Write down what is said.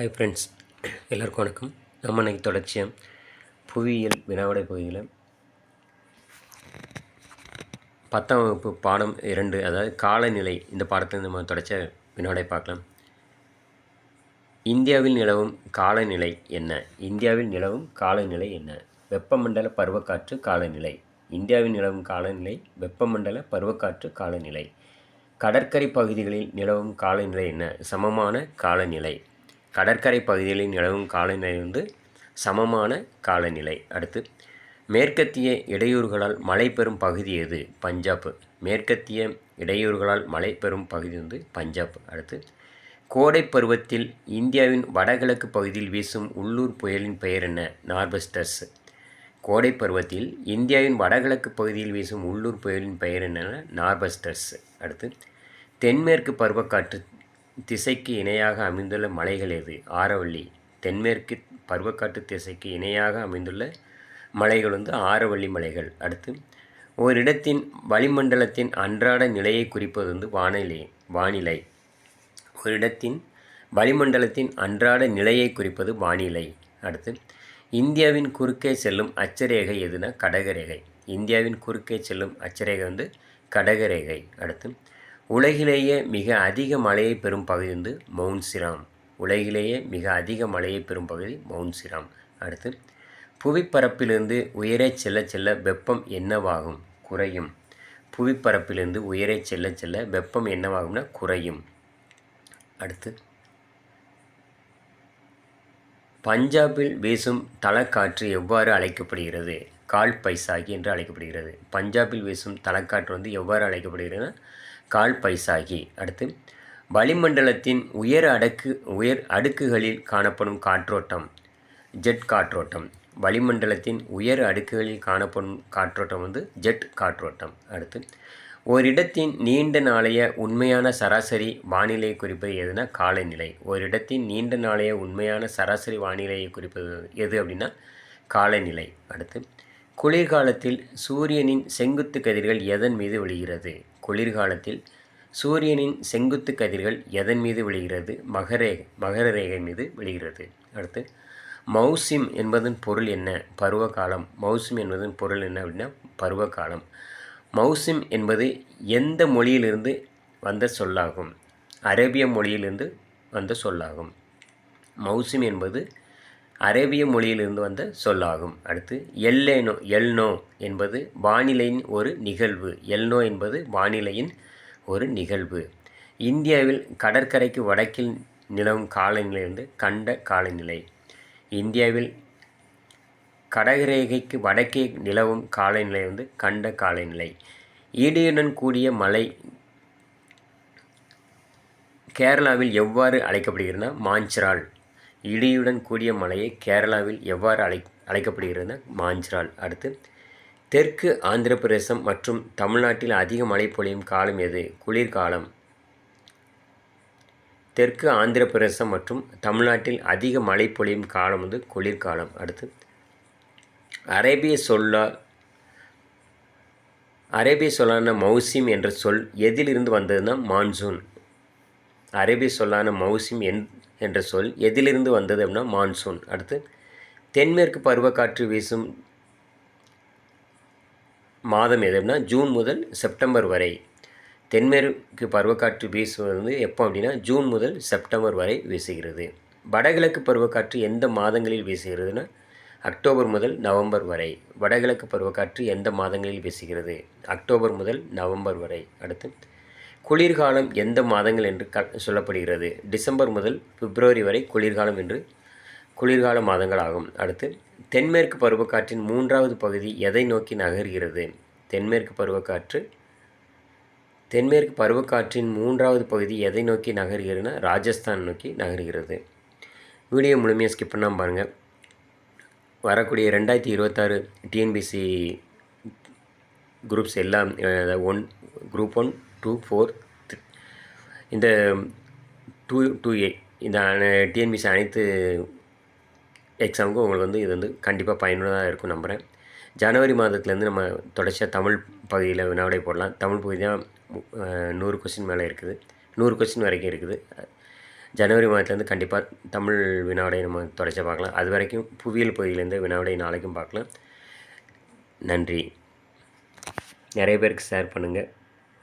Hi friends எல்லாருக்கும் வணக்கம். நம்ம இன்றைக்கி தொடர்ச்சியாக புவியியல் வினாவிடை பகுதியில் பத்தாம் வகுப்பு பாடம் இரண்டு அதாவது காலநிலை இந்த பாடத்தில் நம்ம தொடர்ச்சியாக வினாவிடை பார்க்கலாம். இந்தியாவில் நிலவும் காலநிலை என்ன? இந்தியாவில் நிலவும் காலநிலை என்ன? வெப்பமண்டல பருவக்காற்று காலநிலை. இந்தியாவில் நிலவும் காலநிலை வெப்பமண்டல பருவக்காற்று காலநிலை. கடற்கரை பகுதிகளில் நிலவும் காலநிலை என்ன? சமமான காலநிலை. கடற்கரை பகுதிகளில் நிலவும் காலநிலை வந்து சமமான காலநிலை. அடுத்து மேற்கத்திய இடையூறுகளால் மழை பெறும் பகுதி எது? பஞ்சாப் மேற்கத்திய இடையூறுகளால் மழை பெறும் பகுதி வந்து பஞ்சாப் அடுத்து கோடை பருவத்தில் இந்தியாவின் வடகிழக்கு பகுதியில் வீசும் உள்ளூர் புயலின் பெயர் என்ன? நார்பஸ்டர்ஸ் கோடை பருவத்தில் இந்தியாவின் வடகிழக்கு பகுதியில் வீசும் உள்ளூர் புயலின் பெயர் என்னென்ன நார்பஸ்டர்ஸ் அடுத்து தென்மேற்கு பருவக்காற்று திசைக்கு இணையாக அமைந்துள்ள மலைகள் எது? ஆரவள்ளி. தென்மேற்கு பருவக்காட்டு திசைக்கு இணையாக அமைந்துள்ள மலைகள் வந்து ஆரவள்ளி மலைகள். அடுத்து ஓரிடத்தின் வளிமண்டலத்தின் அன்றாட நிலையை குறிப்பது வந்து வானிலை வானிலை. ஒரு இடத்தின் வளிமண்டலத்தின் அன்றாட நிலையை குறிப்பது வானிலை. அடுத்து இந்தியாவின் குறுக்கே செல்லும் அச்சரேகை எதுனா கடகரேகை. இந்தியாவின் குறுக்கே செல்லும் அச்சரேகை வந்து கடகரேகை. அடுத்து உலகிலேயே மிக அதிக மழையை பெறும் பகுதி வந்து மவுண்ட் சிராம் உலகிலேயே மிக அதிக மழையை பெறும் பகுதி மவுண்ட் சிராம் அடுத்து புவிப்பரப்பிலிருந்து உயரே செல்ல செல்ல வெப்பம் என்னவாகும்? குறையும். புவிப்பரப்பிலிருந்து உயரே செல்ல செல்ல வெப்பம் என்னவாகும்னா குறையும். அடுத்து பஞ்சாபில் வீசும் தலக்காற்று எவ்வாறு அழைக்கப்படுகிறது? கால் பைசாகி என்று அழைக்கப்படுகிறது. பஞ்சாபில் வீசும் தலக்காற்று வந்து எவ்வாறு அழைக்கப்படுகிறதுனா கால் பைசாகி அடுத்து வளிமண்டலத்தின் உயர் அடுக்கு உயர் அடுக்குகளில் காணப்படும் காற்றோட்டம் ஜெட் காற்றோட்டம். வளிமண்டலத்தின் உயர் அடுக்குகளில் காணப்படும் காற்றோட்டம் வந்து ஜெட் காற்றோட்டம். அடுத்து ஓரிடத்தின் நீண்ட நாளைய உண்மையான சராசரி வானிலை குறிப்பது எதுனா காலநிலை ஓரிடத்தின் நீண்ட நாளைய உண்மையான சராசரி வானிலையை குறிப்பது எது அப்படின்னா காலநிலை அடுத்து குளிர்காலத்தில் சூரியனின் செங்குத்து கதிர்கள் எதன் மீது விழுகிறது? குளிர்காலத்தில் சூரியனின் செங்குத்து கதிர்கள் எதன் மீது விழுகிறது? மகரே மகர ரேகை மீது விழுகிறது. அடுத்து மௌசிம் என்பதன் பொருள் என்ன? பருவகாலம். மௌசிம் என்பதன் பொருள் என்ன அப்படின்னா பருவகாலம். மௌசிம் என்பது எந்த மொழியிலிருந்து வந்த சொல்லாகும்? அரேபிய மொழியிலிருந்து வந்த சொல்லாகும். மௌசிம் என்பது அரேபிய மொழியிலிருந்து வந்த சொல்லாகும். அடுத்து எல்லேனோ எல்னோ என்பது வானிலையின் ஒரு நிகழ்வு. எல்னோ என்பது வானிலையின் ஒரு நிகழ்வு. இந்தியாவில் கடற்கரைக்கு வடக்கில் நிலவும் காலநிலையிலிருந்து கண்ட காலநிலை. இந்தியாவில் கடகரேகைக்கு வடக்கே நிலவும் காலநிலை வந்து கண்ட காலநிலை. ஈடியுடன் கூடிய மலை கேரளாவில் எவ்வாறு அழைக்கப்படுகிறதுனா மாஞ்சிரால். இடியுடன் கூடிய மலையை கேரளாவில் எவ்வாறு அழை அழைக்கப்படுகிறது? மாஞ்சிரால். அடுத்து தெற்கு ஆந்திர பிரதேசம் மற்றும் தமிழ்நாட்டில் அதிக மழை பொழியும் காலம் எது? குளிர்காலம். தெற்கு ஆந்திர பிரதேசம் மற்றும் தமிழ்நாட்டில் அதிக மழை பொழியும் காலம் வந்து குளிர்காலம். அடுத்து அரேபிய சொல்லால் அரேபிய சொல்லான மௌசிம் என்ற சொல் எதிலிருந்து வந்ததுன்னா மான்சூன். அரேபிய சொல்லான மௌசிம் என் என்ற சொல் எதிலிருந்து வந்தது அப்படின்னா மான்சூன் அடுத்து தென்மேற்கு பருவக்காற்று வீசும் மாதம் எது அப்படின்னா ஜூன் முதல் செப்டம்பர் வரை. தென்மேற்கு பருவக்காற்று வீசுவது வந்து எப்போ அப்படின்னா ஜூன் முதல் செப்டம்பர் வரை வீசுகிறது. வடகிழக்கு பருவக்காற்று எந்த மாதங்களில் வீசுகிறதுனா அக்டோபர் முதல் நவம்பர் வரை. வடகிழக்கு பருவக்காற்று எந்த மாதங்களில் வீசுகிறது? அக்டோபர் முதல் நவம்பர் வரை. அடுத்து குளிர்காலம் எந்த மாதங்கள் என்று க சொல்லப்படுகிறது. டிசம்பர் முதல் பிப்ரவரி வரை குளிர்காலம் என்று குளிர்கால மாதங்கள் ஆகும் அடுத்து தென்மேற்கு பருவக்காற்றின் மூன்றாவது பகுதி எதை நோக்கி நகர்கிறது? தென்மேற்கு பருவக்காற்று தென்மேற்கு பருவக்காற்றின் மூன்றாவது பகுதி எதை நோக்கி நகர்கிறதுனா ராஜஸ்தான் நோக்கி நகர்கிறது. வீடியோ முழுமையாக ஸ்கிப் பண்ணாமல் பாருங்கள் வரக்கூடிய ரெண்டாயிரத்தி இருபத்தாறு டிஎன்பிசி குரூப்ஸ் எல்லாம் one group one two four இந்த டூ டூ ஏ இந்த டிஎன்பிசி அனைத்து எக்ஸாமுக்கும் உங்களுக்கு வந்து இது வந்து கண்டிப்பாக பயனுள்ளதாக இருக்கும் நம்புகிறேன் ஜனவரி மாதத்துலேருந்து நம்ம தொடர்ச்சியாக தமிழ் பகுதியில் வினாவிடை போடலாம். தமிழ் பகுதி தான் நூறு கொஸ்டின் மேலே இருக்குது. நூறு கொஸ்டின் வரைக்கும் இருக்குது. ஜனவரி மாதத்துலேருந்து கண்டிப்பாக தமிழ் வினாவிடை நம்ம தொடர்ச்சியாக பார்க்கலாம். அது வரைக்கும் புவியியல் பகுதியிலேருந்து வினாவிடை நாளைக்கும் பார்க்கலாம். நன்றி. நிறைய பேருக்கு ஷேர் பண்ணுங்கள்